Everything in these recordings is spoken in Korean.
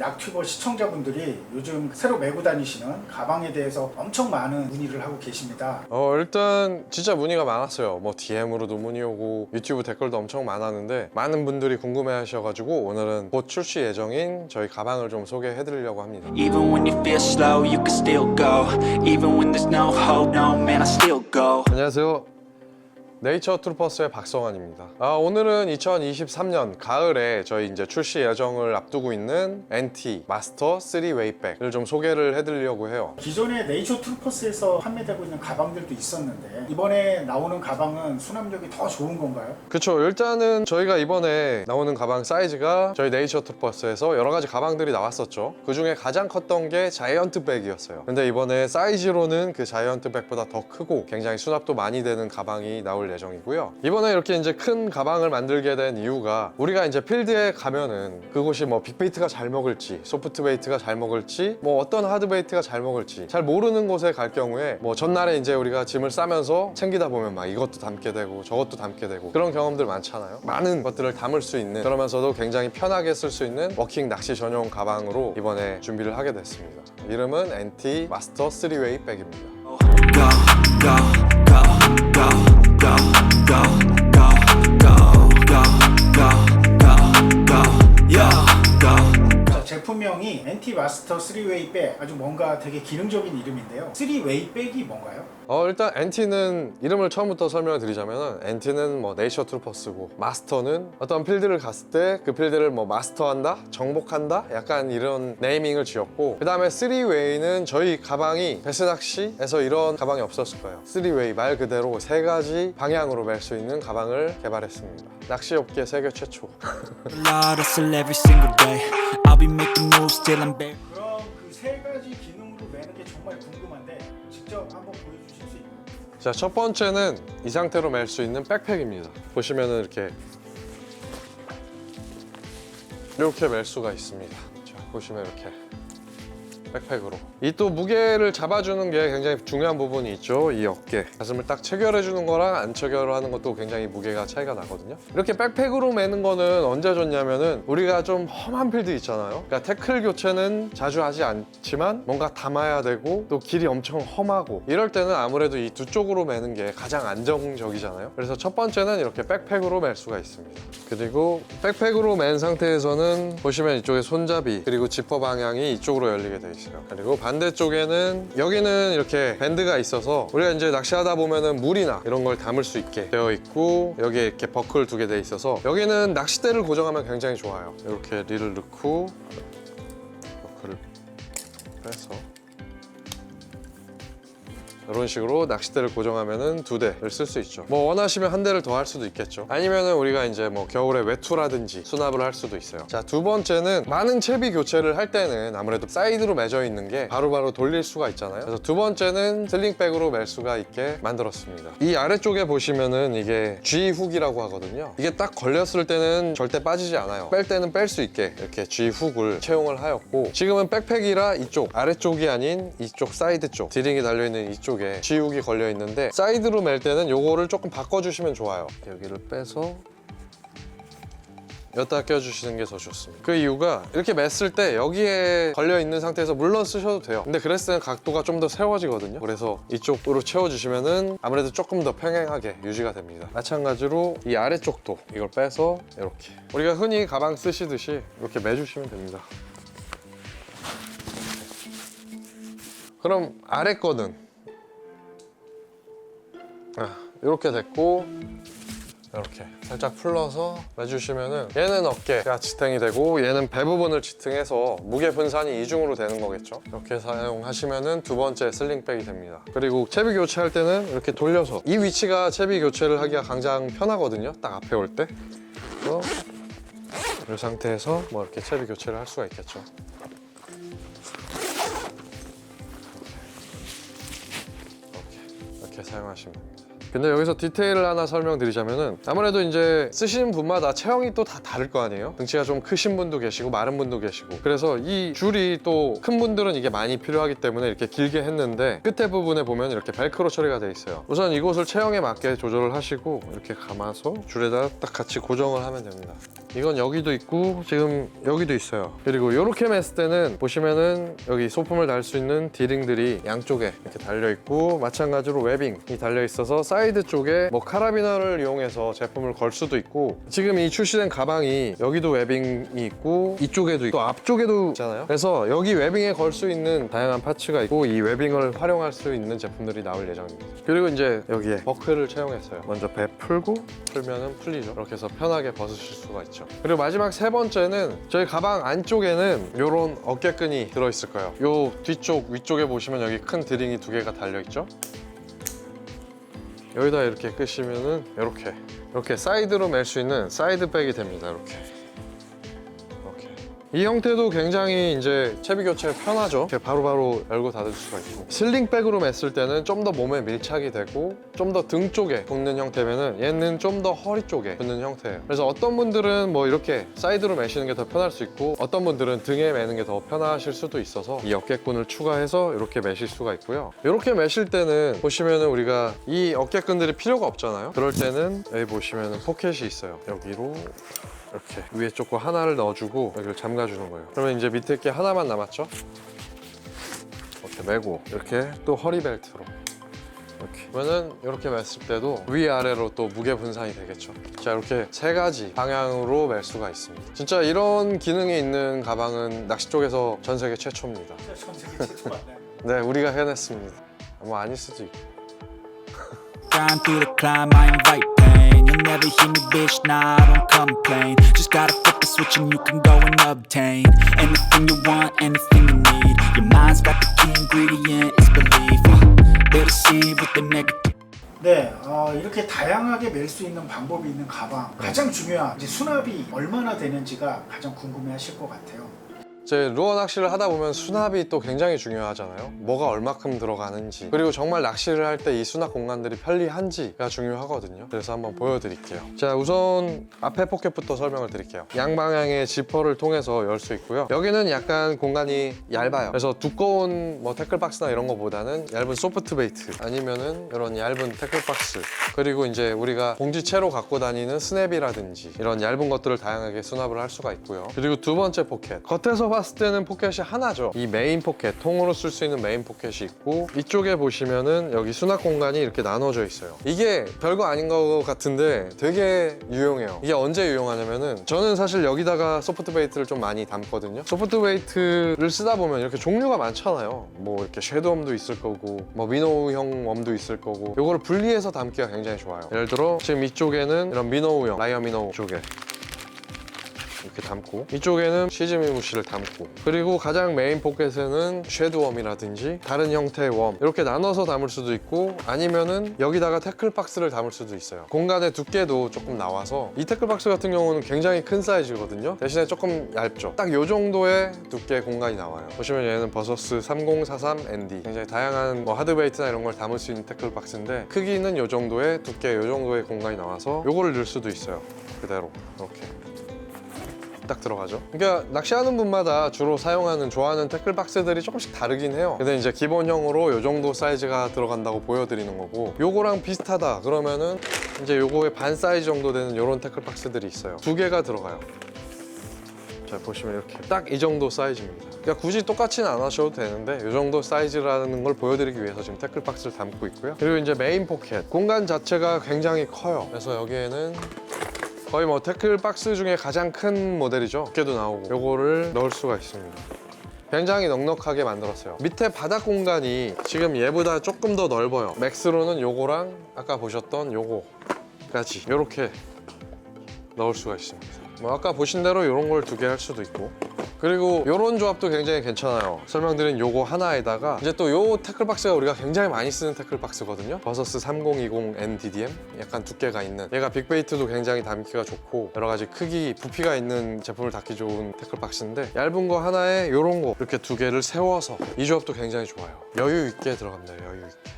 약튜버 시청자분들이 요즘 새로 메고 다니시는 가방에 대해서 엄청 많은 문의를 하고 계십니다. 어 일단 진짜 문의가 많았어요 뭐 DM으로도 문의 오고 유튜브 댓글도 엄청 많았는데 많은 분들이 궁금해 하셔가지고 오늘은 곧 출시 예정인 저희 가방을 좀 소개해 드리려고 합니다 Even when you feel slow, you can still go. Even when there's no hope, no man, I still go. 안녕하세요 네이처 트루퍼스의 박성환입니다. 아, 오늘은 2023년 가을에 저희 이제 출시 예정을 앞두고 있는 NT 마스터 3 웨이백을 좀 소개를 해드리려고 해요. 기존에 네이처 트루퍼스에서 판매되고 있는 가방들도 있었는데 이번에 나오는 가방은 수납력이 더 좋은 건가요? 그쵸. 일단은 저희가 이번에 나오는 가방 사이즈가 저희 네이처 트루퍼스에서 여러 가지 가방들이 나왔었죠. 그 중에 가장 컸던 게 자이언트 백이었어요. 근데 이번에 사이즈로는 그 자이언트 백보다 더 크고 굉장히 수납도 많이 되는 가방이 나올 예정이고요. 이번에 이렇게 이제 큰 가방을 만들게 된 이유가 우리가 이제 필드에 가면은 그곳이 뭐 빅베이트가 잘 먹을지 소프트베이트가 잘 먹을지 뭐 어떤 하드베이트가 잘 먹을지 잘 모르는 곳에 갈 경우에 뭐 전날에 이제 우리가 짐을 싸면서 챙기다 보면 막 이것도 담게 되고 저것도 담게 되고 그런 경험들 많잖아요. 많은 것들을 담을 수 있는 그러면서도 굉장히 편하게 쓸 수 있는 워킹 낚시 전용 가방으로 이번에 준비를 하게 됐습니다. 이름은 NT 마스터 3웨이 백입니다. Go, go, NT 마스터 3웨이 백 아주 뭔가 되게 기능적인 이름인데요. 3웨이 백이 뭔가요? 어 일단 NT는 이름을 처음부터 설명을 드리자면은 NT는 뭐 네이처 트루퍼스고 마스터는 어떤 필드를 갔을 때 그 필드를 뭐 마스터한다, 정복한다, 약간 이런 네이밍을 지었고 그 다음에 3웨이는 저희 가방이 베스낚시에서 이런 가방이 없었을 거예요. 3웨이 말 그대로 세 가지 방향으로 멜 수 있는 가방을 개발했습니다. 낚시업계 세계 최초. 정말 궁금한데 직접 한번 보여주실 수 있나요? 자, 첫 번째는 이 상태로 멜 수 있는 백팩입니다. 보시면은 이렇게 이렇게 멜 수가 있습니다. 자, 보시면 이렇게 백팩으로. 이 또 무게를 잡아주는 게 굉장히 중요한 부분이 있죠. 이 어깨. 가슴을 딱 체결해 주는 거랑 안 체결하는 것도 굉장히 무게가 차이가 나거든요. 이렇게 백팩으로 매는 거는 언제 좋냐면은 우리가 좀 험한 필드 있잖아요. 그러니까 태클 교체는 자주 하지 않지만 뭔가 담아야 되고 또 길이 엄청 험하고 이럴 때는 아무래도 이 두 쪽으로 매는 게 가장 안정적이잖아요. 그래서 첫 번째는 이렇게 백팩으로 멜 수가 있습니다. 그리고 백팩으로 맨 상태에서는 보시면 이쪽에 손잡이 그리고 지퍼 방향이 이쪽으로 열리게 돼있 어요. 그리고 반대쪽에는 여기는 이렇게 밴드가 있어서 우리가 이제 낚시하다 보면은 물이나 이런 걸 담을 수 있게 되어 있고 여기에 이렇게 버클 두 개 돼 있어서 여기는 낚싯대를 고정하면 굉장히 좋아요. 이렇게 릴을 넣고 버클을 빼서 이런 식으로 낚싯대를 고정하면은 두 대를 쓸 수 있죠. 뭐 원하시면 한 대를 더 할 수도 있겠죠. 아니면은 우리가 이제 뭐 겨울에 외투라든지 수납을 할 수도 있어요. 자, 두 번째는 많은 채비 교체를 할 때는 아무래도 사이드로 맺어 있는 게 바로 바로 돌릴 수가 있잖아요. 그래서 두 번째는 슬링백으로 멜 수가 있게 만들었습니다. 이 아래쪽에 보시면은 이게 G 훅이라고 하거든요. 이게 딱 걸렸을 때는 절대 빠지지 않아요. 뺄 때는 뺄 수 있게 이렇게 G 훅을 채용을 하였고 지금은 백팩이라 이쪽 아래쪽이 아닌 이쪽 사이드 쪽 디링이 달려 있는 이쪽 에 G 훅이 걸려 있는데 사이드로 멜 때는 요거를 조금 바꿔주시면 좋아요. 여기를 빼서 여기다 껴주시는 게 더 좋습니다. 그 이유가 이렇게 맸을 때 여기에 걸려 있는 상태에서 물론 쓰셔도 돼요. 근데 그랬을 때는 각도가 좀 더 세워지거든요. 그래서 이쪽으로 채워주시면은 아무래도 조금 더 평행하게 유지가 됩니다. 마찬가지로 이 아래쪽도 이걸 빼서 이렇게 우리가 흔히 가방 쓰시듯이 이렇게 매주시면 됩니다. 그럼 아래 거는 아, 이렇게 됐고 이렇게 살짝 풀러서 매주시면은 얘는 어깨가 지탱이 되고 얘는 배 부분을 지탱해서 무게 분산이 이중으로 되는 거겠죠? 이렇게 사용하시면은 두 번째 슬링백이 됩니다. 그리고 채비 교체할 때는 이렇게 돌려서 이 위치가 채비 교체를 하기가 가장 편하거든요. 딱 앞에 올 때. 그래서 이 상태에서 뭐 이렇게 채비 교체를 할 수가 있겠죠. 이렇게, 이렇게 사용하시면 됩니다 근데 여기서 디테일을 하나 설명드리자면은 아무래도 이제 쓰시는 분마다 체형이 또 다 다를 거 아니에요? 등치가 좀 크신 분도 계시고 마른 분도 계시고 그래서 이 줄이 또 큰 분들은 이게 많이 필요하기 때문에 이렇게 길게 했는데 끝에 부분에 보면 이렇게 벨크로 처리가 돼 있어요. 우선 이곳을 체형에 맞게 조절을 하시고 이렇게 감아서 줄에다 딱 같이 고정을 하면 됩니다. 이건 여기도 있고 지금 여기도 있어요. 그리고 이렇게 맸을 때는 보시면은 여기 소품을 달 수 있는 디링들이 양쪽에 이렇게 달려 있고 마찬가지로 웨빙이 달려 있어서 사이 드 쪽에 뭐 카라비너를 이용해서 제품을 걸 수도 있고 지금 이 출시된 가방이 여기도 웨빙이 있고 이쪽에도 있고 또 앞쪽에도 있잖아요. 그래서 여기 웨빙에 걸 수 있는 다양한 파츠가 있고 이 웨빙을 활용할 수 있는 제품들이 나올 예정입니다. 그리고 이제 여기에 버클을 채용했어요. 먼저 배 풀고 풀면은 풀리죠. 이렇게 해서 편하게 벗으실 수가 있죠. 그리고 마지막 세 번째는 저희 가방 안쪽에는 이런 어깨끈이 들어있을 거예요. 요 뒤쪽 위쪽에 보시면 여기 큰 드링이 두 개가 달려 있죠. 여기다 이렇게 끄시면은 이렇게 이렇게 사이드로 멜 수 있는 사이드백이 됩니다. 이렇게. 이 형태도 굉장히 이제 채비 교체가 편하죠. 이렇게 바로바로 열고 닫을 수가 있고 슬링백으로 맸을 때는 좀 더 몸에 밀착이 되고 좀 더 등 쪽에 붙는 형태면은 얘는 좀 더 허리 쪽에 붙는 형태예요. 그래서 어떤 분들은 뭐 이렇게 사이드로 매시는 게 더 편할 수 있고 어떤 분들은 등에 매는 게 더 편하실 수도 있어서 이 어깨끈을 추가해서 이렇게 매실 수가 있고요. 이렇게 매실 때는 보시면은 우리가 이 어깨끈들이 필요가 없잖아요. 그럴 때는 여기 보시면은 포켓이 있어요. 여기로 이렇게 위에 쪽거 하나를 넣어주고 여기를 잠가주는 거예요. 그러면 이제 밑에 게 하나만 남았죠? 이렇게 매고 이렇게 또 허리 벨트로 이렇게 그러면은 이렇게 맸을 때도 위아래로 또 무게 분산이 되겠죠. 자 이렇게 세 가지 방향으로 멜 수가 있습니다. 진짜 이런 기능이 있는 가방은 낚시 쪽에서 전 세계 최초입니다. 전 세계 최초 맞나요? 네, 우리가 해냈습니다. 뭐 아닐 수도 있고. Pain. You'll never hear me, bitch, nah, I don't complain. Just gotta flip the switch and you can go and obtain anything you want, anything you need. Your mind's got the key ingredient, it's belief. Uh, They deceive with the negative. 네, 어, 이렇게 다양하게 멜 수 있는 방법이 있는 가방 가장 중요한 이제 수납이 얼마나 되는지가 가장 궁금해하실 것 같아요. 이제 루어 낚시를 하다 보면 수납이 또 굉장히 중요하잖아요. 뭐가 얼마큼 들어가는지 그리고 정말 낚시를 할 때 이 수납 공간들이 편리한지가 중요하거든요. 그래서 한번 보여드릴게요. 자 우선 앞에 포켓부터 설명을 드릴게요. 양방향의 지퍼를 통해서 열 수 있고요. 여기는 약간 공간이 얇아요. 그래서 두꺼운 뭐 태클박스나 이런 거보다는 얇은 소프트 베이트 아니면은 이런 얇은 태클박스 그리고 이제 우리가 봉지채로 갖고 다니는 스냅이라든지 이런 얇은 것들을 다양하게 수납을 할 수가 있고요. 그리고 두 번째 포켓 겉에서 봤을 때는 포켓이 하나죠. 이 메인 포켓 통으로 쓸 수 있는 메인 포켓이 있고 이쪽에 보시면은 여기 수납 공간이 이렇게 나눠져 있어요. 이게 별거 아닌 것 같은데 되게 유용해요. 이게 언제 유용하냐면은 저는 사실 여기다가 소프트 베이트를 좀 많이 담거든요. 소프트 베이트를 쓰다 보면 이렇게 종류가 많잖아요. 뭐 이렇게 섀도우 웜도 있을 거고 뭐 미노우형 웜도 있을 거고 이거를 분리해서 담기가 굉장히 좋아요. 예를 들어 지금 이쪽에는 이런 미노우형 라이어 미노우 쪽에 이렇게 담고 이쪽에는 시즈미 무시를 담고 그리고 가장 메인 포켓에는 쉐드웜이라든지 다른 형태의 웜 이렇게 나눠서 담을 수도 있고 아니면은 여기다가 태클 박스를 담을 수도 있어요. 공간의 두께도 조금 나와서 이 태클 박스 같은 경우는 굉장히 큰 사이즈거든요. 대신에 조금 얇죠. 딱요 정도의 두께 공간이 나와요. 보시면 얘는 버서스 3043ND 굉장히 다양한 뭐 하드베이트나 이런 걸 담을 수 있는 태클 박스인데 크기는 요 정도의 두께 요 정도의 공간이 나와서 요거를 넣을 수도 있어요. 그대로. 이렇게 딱 들어가죠. 그러니까 낚시하는 분마다 주로 사용하는 좋아하는 태클 박스들이 조금씩 다르긴 해요. 근데 이제 기본형으로 이 정도 사이즈가 들어간다고 보여드리는 거고 요거랑 비슷하다 그러면은 이제 요거의 반 사이즈 정도 되는 요런 태클 박스들이 있어요. 두 개가 들어가요. 자 보시면 이렇게 딱 이 정도 사이즈입니다. 그러니까 굳이 똑같이는 안 하셔도 되는데 이 정도 사이즈라는 걸 보여드리기 위해서 지금 태클 박스를 담고 있고요. 그리고 이제 메인 포켓 공간 자체가 굉장히 커요. 그래서 여기에는 거의 뭐 태클 박스 중에 가장 큰 모델이죠. 두께도 나오고 요거를 넣을 수가 있습니다. 굉장히 넉넉하게 만들었어요. 밑에 바닥 공간이 지금 얘보다 조금 더 넓어요. 맥스로는 요거랑 아까 보셨던 요거까지 이렇게 넣을 수가 있습니다. 뭐 아까 보신 대로 이런 걸 두 개 할 수도 있고 그리고 이런 조합도 굉장히 괜찮아요. 설명드린 요거 하나에다가 이제 또 요 태클 박스가 우리가 굉장히 많이 쓰는 태클 박스거든요. 버서스 3020 NDDM 약간 두께가 있는 얘가 빅베이트도 굉장히 담기가 좋고 여러 가지 크기 부피가 있는 제품을 담기 좋은 태클 박스인데 얇은 거 하나에 요런 거 이렇게 두 개를 세워서 이 조합도 굉장히 좋아요. 여유 있게 들어갑니다. 여유 있게.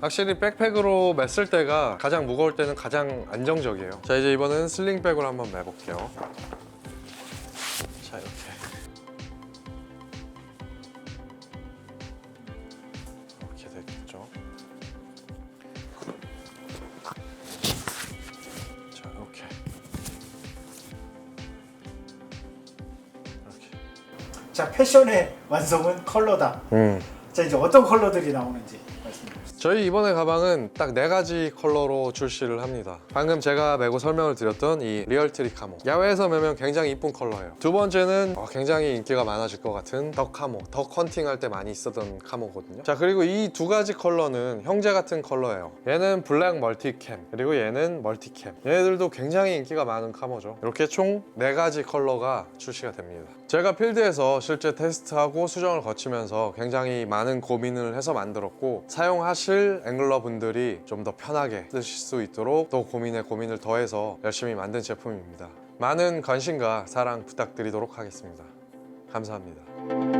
확실히 백팩으로 맸을 때가 가장 무거울 때는 가장 안정적이에요. 자 이제 이번엔 슬링백으로 한번 매볼게요. 자 이렇게. 이렇게 됐겠죠. 자 이렇게. 이렇게. 자 패션의 완성은 컬러다. 음. 자 이제 어떤 컬러들이 나오는지. 저희 이번에 가방은 딱 네 가지 컬러로 출시를 합니다. 방금 제가 메고 설명을 드렸던 이 리얼트리 카모. 야외에서 매면 굉장히 이쁜 컬러예요. 두 번째는 어, 굉장히 인기가 많아질 것 같은 더 카모. 더 컨팅할 때 많이 쓰던 카모거든요. 자 그리고 이 두 가지 컬러는 형제 같은 컬러예요. 얘는 블랙 멀티캠 그리고 얘는 멀티캠. 얘네들도 굉장히 인기가 많은 카모죠. 이렇게 총 네 가지 컬러가 출시가 됩니다. 제가 필드에서 실제 테스트하고 수정을 거치면서 굉장히 많은 고민을 해서 만들었고 사용하 실 앵글러 분들이 좀 더 편하게 쓰실 수 있도록 또 고민에 고민을 더해서 열심히 만든 제품입니다. 많은 관심과 사랑 부탁드리도록 하겠습니다. 감사합니다.